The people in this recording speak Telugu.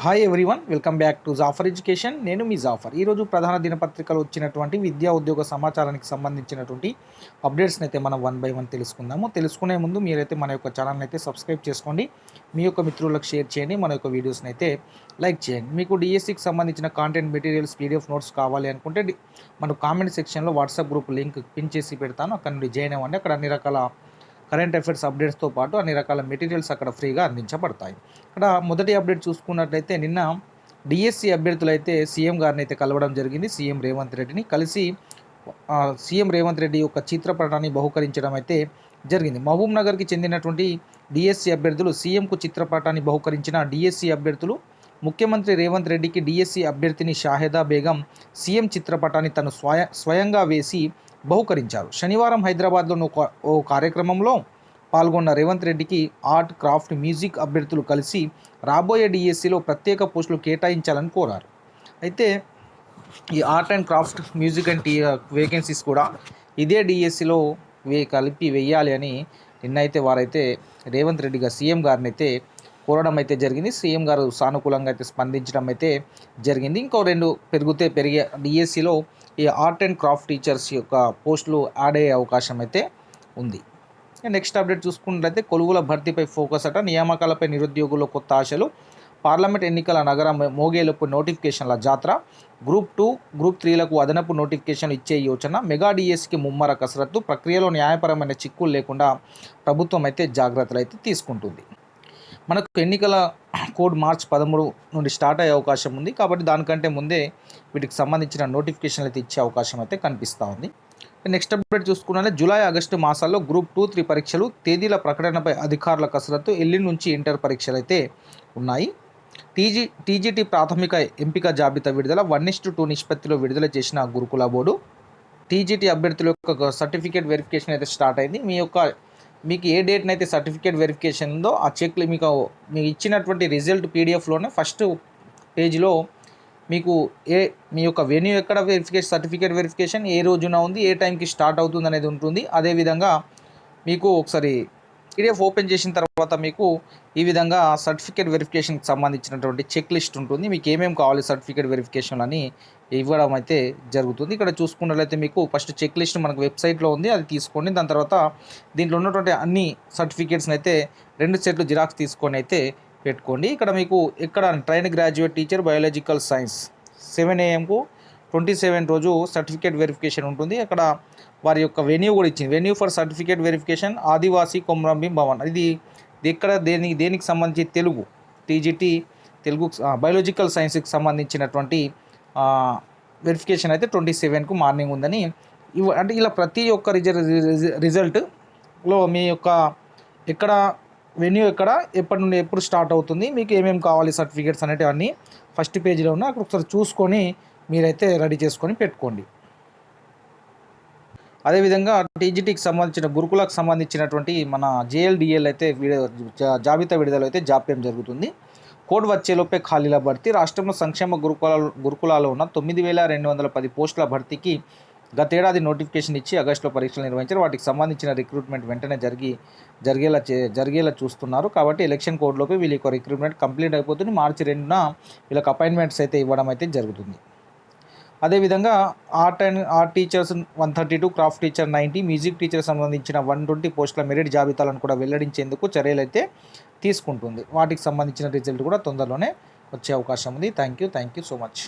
Hi everyone welcome back to Jafar education నేను మీ జాఫర్ ఈరోజు ప్రధాన దినపత్రికలో వచ్చినటువంటి విద్యా ఉద్యోగ సమాచారానికి సంబంధించినటువంటి అప్డేట్స్ని అయితే మనం వన్ బై వన్ తెలుసుకుందాము. తెలుసుకునే ముందు మీరైతే మన యొక్క ఛానల్ని అయితే సబ్స్క్రైబ్ చేసుకోండి. మీ యొక్క మిత్రులకు షేర్ చేయండి. మన యొక్క వీడియోస్ని అయితే లైక్ చేయండి. మీకు డిఎస్సికి సంబంధించిన కాంటెంట్ మెటీరియల్స్ పీడిఎఫ్ నోట్స్ కావాలి అనుకుంటే డి- మన కామెంట్ సెక్షన్లో వాట్సాప్ గ్రూప్ లింక్ పిన్ చేసి పెడతాను. అక్కడ నుండి జాయిన్ అవ్వండి. అక్కడ అన్ని రకాల కరెంట్ అఫైర్స్ అప్డేట్స్తో పాటు అన్ని రకాల మెటీరియల్స్ అక్కడ ఫ్రీగా అందించబడతాయి. ఇక్కడ మొదటి అప్డేట్ చూసుకున్నట్లయితే నిన్న డిఎస్సి అభ్యర్థులు అయితే సీఎం గారిని అయితే కలవడం జరిగింది. సీఎం రేవంత్ రెడ్డిని కలిసి సీఎం రేవంత్ రెడ్డి యొక్క చిత్రపటాన్ని బహుకరించడం అయితే జరిగింది. మహబూబ్ నగర్కి చెందినటువంటి డిఎస్సి అభ్యర్థులు సీఎంకు చిత్రపటాన్ని బహుకరించిన డిఎస్సి అభ్యర్థులు ముఖ్యమంత్రి రేవంత్ రెడ్డికి డిఎస్సి అభ్యర్థిని షాహెదా బేగం సీఎం చిత్రపటాన్ని తను స్వయ స్వయంగా వేసి బహుకరించారు. శనివారం హైదరాబాద్లోని ఒక ఓ కార్యక్రమంలో పాల్గొన్న రేవంత్ రెడ్డికి ఆర్ట్ క్రాఫ్ట్ మ్యూజిక్ అభ్యర్థులు కలిసి రాబోయే డిఎస్సిలో ప్రత్యేక పోస్టులు కేటాయించాలని కోరారు. అయితే ఈ art and craft music and T vacancies కూడా ఇదే డిఎస్సిలో వే కలిపి వెయ్యాలి అని నిన్నైతే వారైతే రేవంత్ రెడ్డిగా సీఎం గారిని అయితే కోరడం అయితే జరిగింది. సీఎం గారు సానుకూలంగా అయితే స్పందించడం అయితే జరిగింది. ఇంకో రెండు పెరిగితే పెరిగే డిఎస్సిలో ఈ ఆర్ట్ అండ్ క్రాఫ్ట్ టీచర్స్ యొక్క పోస్టులు యాడ్ అయ్యే అవకాశం అయితే ఉంది. నెక్స్ట్ అప్డేట్ చూసుకున్నట్లయితే కొలువుల భర్తీపై ఫోకస్ అట. నియామకాలపై నిరుద్యోగుల కొత్త ఆశలు. పార్లమెంట్ ఎన్నికల నగర మోగేలకు నోటిఫికేషన్ల జాతర. గ్రూప్ టూ గ్రూప్ త్రీలకు అదనపు నోటిఫికేషన్ ఇచ్చే యోచన. మెగా డిఎస్కి ముమ్మర కసరత్తు. ప్రక్రియలో న్యాయపరమైన చిక్కులు లేకుండా ప్రభుత్వం అయితే జాగ్రత్తలు అయితే తీసుకుంటుంది. మనకు ఎన్నికల కోడ్ మార్చ్ పదమూడు నుండి స్టార్ట్ అయ్యే అవకాశం ఉంది. కాబట్టి దానికంటే ముందే వీటికి సంబంధించిన నోటిఫికేషన్లు అయితే ఇచ్చే అవకాశం అయితే కనిపిస్తూ ఉంది. నెక్స్ట్ అప్డేట్ చూసుకున్నట్లయితే జూలై ఆగస్టు మాసాల్లో గ్రూప్ టూ త్రీ పరీక్షలు తేదీల ప్రకటనపై అధికారుల కసరత్తు ఎల్లుండి నుంచి ఇంటర్ పరీక్షలు అయితే ఉన్నాయి. టీజీ టీజీటీ ప్రాథమిక ఎంపిక జాబితా విడుదల వన్ ఇస్టు టూ నిష్పత్తిలో విడుదల చేసిన గురుకుల బోర్డు. టీజీటీ అభ్యర్థుల యొక్క సర్టిఫికేట్ వెరిఫికేషన్ అయితే స్టార్ట్ అయింది. మీ యొక్క మీకు ఏ డేట్నైతే అయితే సర్టిఫికేట్ వెరిఫికేషన్ ఉందో ఆ చెక్లు మీకు మీకు ఇచ్చినటువంటి రిజల్ట్ పీడిఎఫ్లోనే ఫస్ట్ పేజీలో మీకు ఏ మీ యొక్క వెన్యూ ఎక్కడ వెరిఫికేషన్ సర్టిఫికేట్ వెరిఫికేషన్ ఏ రోజున ఉంది ఏ టైంకి స్టార్ట్ అవుతుంది అనేది ఉంటుంది. అదేవిధంగా మీకు ఒకసారి పీడిఎఫ్ ఓపెన్ చేసిన తర్వాత మీకు ఈ విధంగా సర్టిఫికేట్ వెరిఫికేషన్కి సంబంధించినటువంటి చెక్ లిస్ట్ ఉంటుంది. మీకు ఏమేమి కావాలి సర్టిఫికేట్ వెరిఫికేషన్ అని ఇవ్వడం అయితే జరుగుతుంది. ఇక్కడ చూసుకున్నట్లయితే మీకు ఫస్ట్ చెక్ లిస్ట్ మనకు వెబ్సైట్లో ఉంది. అది తీసుకోండి. దాని తర్వాత దీంట్లో ఉన్నటువంటి అన్ని సర్టిఫికేట్స్ని అయితే రెండు సెట్లు జిరాక్స్ తీసుకొని అయితే పెట్టుకోండి. ఇక్కడ మీకు ఇక్కడ train graduate teacher biological science seven ఏఎంకు twenty seven రోజు సర్టిఫికేట్ వెరిఫికేషన్ ఉంటుంది. అక్కడ వారి యొక్క వెన్యూ కూడా ఇచ్చింది. వెన్యూ ఫర్ సర్టిఫికేట్ వెరిఫికేషన్ ఆదివాసీ కొమరంభీం భవన్. ఇది ఎక్కడ దేనికి దేనికి సంబంధించి తెలుగు? టీజీటీ తెలుగు బయాలజికల్ సైన్స్కి సంబంధించినటువంటి వెరిఫికేషన్ అయితే ట్వంటీ సెవెన్కు మార్నింగ్ ఉందని ఇవ అంటే ఇలా ప్రతి ఒక్క రిజల్ రిజల్ట్లో మీ యొక్క ఎక్కడ వెన్యూ ఎక్కడ ఎప్పటి నుండి ఎప్పుడు స్టార్ట్ అవుతుంది మీకు ఏమేమి కావాలి సర్టిఫికేట్స్ అనేటివన్నీ ఫస్ట్ పేజీలో ఉన్న అక్కడ ఒకసారి చూసుకొని మీరైతే రెడీ చేసుకొని పెట్టుకోండి. అదేవిధంగా టీజీటీకి సంబంధించిన గురుకులకు సంబంధించినటువంటి మన జేఎల్డిఎల్ అయితే జాబితా విడుదల అయితే జాప్యం జరుగుతుంది. కోడ్ వచ్చేలోపే ఖాళీల భర్తీ రాష్ట్రంలో సంక్షేమ గురుకుల గురుకులాల్లో ఉన్న తొమ్మిది వేల రెండు వందల పది పోస్టుల భర్తీకి గతేడాది నోటిఫికేషన్ ఇచ్చి ఆగస్టులో పరీక్షలు నిర్వహించారు. వాటికి సంబంధించిన రిక్రూట్మెంట్ వెంటనే జరిగి జరిగేలా జరిగేలా చూస్తున్నారు. కాబట్టి ఎలక్షన్ కోడ్లోపే వీళ్ళ యొక్క రిక్రూట్మెంట్ కంప్లీట్ అయిపోతుంది. మార్చి రెండున వీళ్ళకి అపాయింట్మెంట్స్ అయితే ఇవ్వడం అయితే జరుగుతుంది. అదేవిధంగా art and art teachers one thirty two craft teacher ninety music teacher సంబంధించిన వన్ ట్వంటీ పోస్టుల మెరిట్ జాబితాలను కూడా వెల్లడించేందుకు చర్యలు అయితే తీసుకుంటుంది. వాటికి సంబంధించిన రిజల్ట్ కూడా తొందరలోనే వచ్చే అవకాశం ఉంది. Thank you thank you so much.